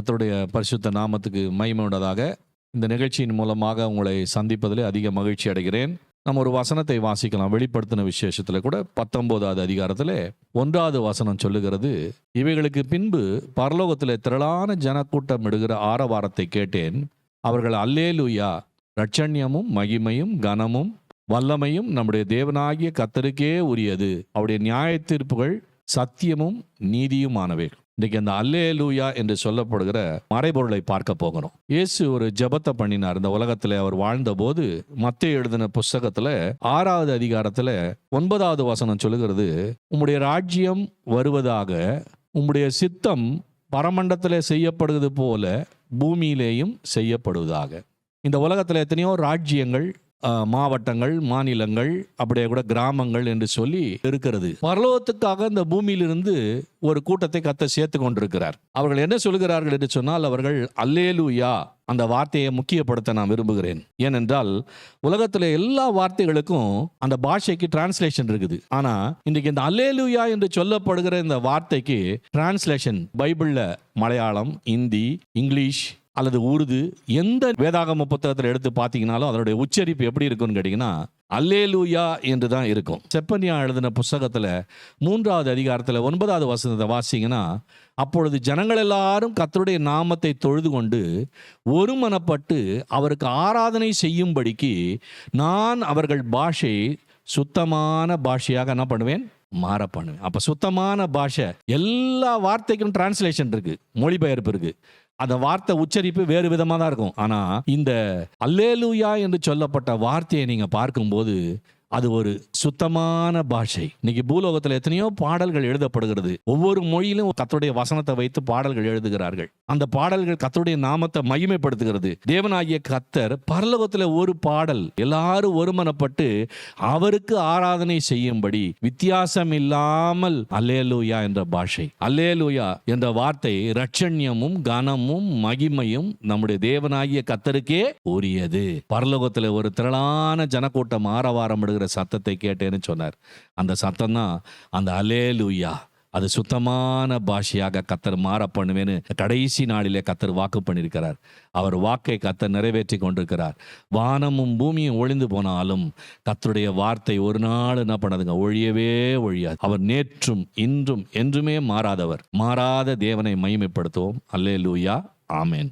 கத்தருடைய பரிசுத்த நாமத்துக்கு மகிமை இந்த நிகழ்ச்சியின் மூலமாக உங்களை சந்திப்பதில் அதிக மகிழ்ச்சி அடைகிறேன். நம்ம ஒரு வசனத்தை வாசிக்கலாம். வெளிப்படுத்தின விசேஷத்தில் கூட பத்தொன்பதாவது அதிகாரத்தில் ஒன்றாவது வசனம் சொல்லுகிறது இவைகளுக்கு பின்பு பரலோகத்தில் திரளான ஜனக்கூட்டம் இடுகிற ஆரவாரத்தை கேட்டேன். அவர்கள் அல்லேலூயா ரட்சண்யமும் மகிமையும் கனமும் வல்லமையும் நம்முடைய தேவனாகிய கத்தருக்கே உரியது. அவருடைய நியாய தீர்ப்புகள் சத்தியமும் நீதியுமானவை. இன்னைக்கு அந்த அல்லே லூயா என்று சொல்லப்படுகிற மறைபொருளை பார்க்க போகிறோம். இயேசு ஒரு ஜெபத்தை பண்ணினார். இந்த உலகத்தில் அவர் வாழ்ந்தபோது மத்திய எழுதின புஸ்தகத்துல ஆறாவது அதிகாரத்துல ஒன்பதாவது வசனம் சொல்லுகிறது உம்முடைய ராஜ்யம் வருவதாக உம்முடைய சித்தம் பரமண்டத்தில் செய்யப்படுவது போல பூமியிலேயும் செய்யப்படுவதாக. இந்த உலகத்தில் எத்தனையோ ராஜ்யங்கள் மாவட்டங்கள் மாநிலங்கள் அப்படியே கூட கிராமங்கள் என்று சொல்லி இருக்கிறது. பரலோகத்துக்காக இந்த பூமியிலிருந்து ஒரு கூட்டத்தை கத்த சேர்த்து கொண்டிருக்கிறார். அவர்கள் என்ன சொல்கிறார்கள் என்று சொன்னால் அவர்கள் அல்லேலூயா அந்த வார்த்தையை முக்கியப்படுத்த நான் விரும்புகிறேன். ஏனென்றால் உலகத்தில் எல்லா வார்த்தைகளுக்கும் அந்த பாஷைக்கு டிரான்ஸ்லேஷன் இருக்குது. ஆனால் இன்றைக்கு இந்த அல்லேலூயா என்று சொல்லப்படுகிற இந்த வார்த்தைக்கு டிரான்ஸ்லேஷன் பைபிளில் மலையாளம் இந்தி இங்கிலீஷ் அல்லது உருது எந்த வேதாகம புத்தகத்தில் எடுத்து பார்த்தீங்கனாலும் அதனுடைய உச்சரிப்பு எப்படி இருக்கும்னு கேட்டிங்கன்னா அல்லேலூயா என்று தான் இருக்கும். செப்பனியா எழுதின புஸ்தகத்தில் மூன்றாவது அதிகாரத்தில் ஒன்பதாவது வசனத்தை வாசிங்கன்னா அப்பொழுது ஜனங்கள் எல்லாரும் கத்தருடைய நாமத்தை தொழுது கொண்டு ஒருமனப்பட்டு அவருக்கு ஆராதனை செய்யும்படிக்கு நான் அவர்கள் பாஷை சுத்தமான பாஷையாக என்ன பண்ணுவேன்? மாற பண்ணுவேன். அப்போ சுத்தமான பாஷை எல்லா வார்த்தைக்கும் டிரான்ஸ்லேஷன் இருக்கு மொழிபெயர்ப்பு இருக்கு. அந்த வார்த்தை உச்சரிப்பு வேறு விதமாக தான் இருக்கும். ஆனால் இந்த அல்லேலூயா என்று சொல்லப்பட்ட வார்த்தையை நீங்கள் பார்க்கும்போது அது ஒரு சுத்தமான பாஷை. இன்னைக்கு பூலோகத்தில் எத்தனையோ பாடல்கள் எழுதப்படுகிறது. ஒவ்வொரு மொழியிலும் கத்தருடைய வசனத்தை வைத்து பாடல்கள் எழுதுகிறார்கள். அந்த பாடல்கள் கத்தருடைய நாமத்தை மகிமைப்படுத்துகிறது. தேவனாகிய கத்தர் பரலோகத்தில் ஒரு பாடல் எல்லாரும் ஒருமனப்பட்டு அவருக்கு ஆராதனை செய்யும்படி வித்தியாசம் இல்லாமல் அல்லேலூயா என்ற பாஷை அல்லேலூயா என்ற வார்த்தை ரட்சண்யமும் கனமும் மகிமையும் நம்முடைய தேவனாகிய கத்தருக்கே உரியது. பரலோகத்தில் ஒரு திரளான ஜனக்கூட்டம் ஆரவாரம் இடுகிற சத்தத்தை கேட்டேன்னு சொன்னார். அந்த சத்தம் தான் அந்த அலேலூயா அது சுத்தமான பாஷையாக கத்தர் மாற பண்ணுவேன்னு கடைசி நாளிலே கத்தர் வாக்கு பண்ணியிருக்கிறார். அவர் வாக்கை கத்தர் நிறைவேற்றி கொண்டிருக்கிறார். வானமும் பூமியும் ஒழிந்து போனாலும் கத்தருடைய வார்த்தை ஒரு நாள் என்ன பண்ணதுங்க ஒழியவே ஒழியாது. அவர் நேற்றும் இன்றும் என்றுமே மாறாதவர். மாறாத தேவனை மகிமைப்படுத்துவோம். அல்லேலூயா ஆமேன்.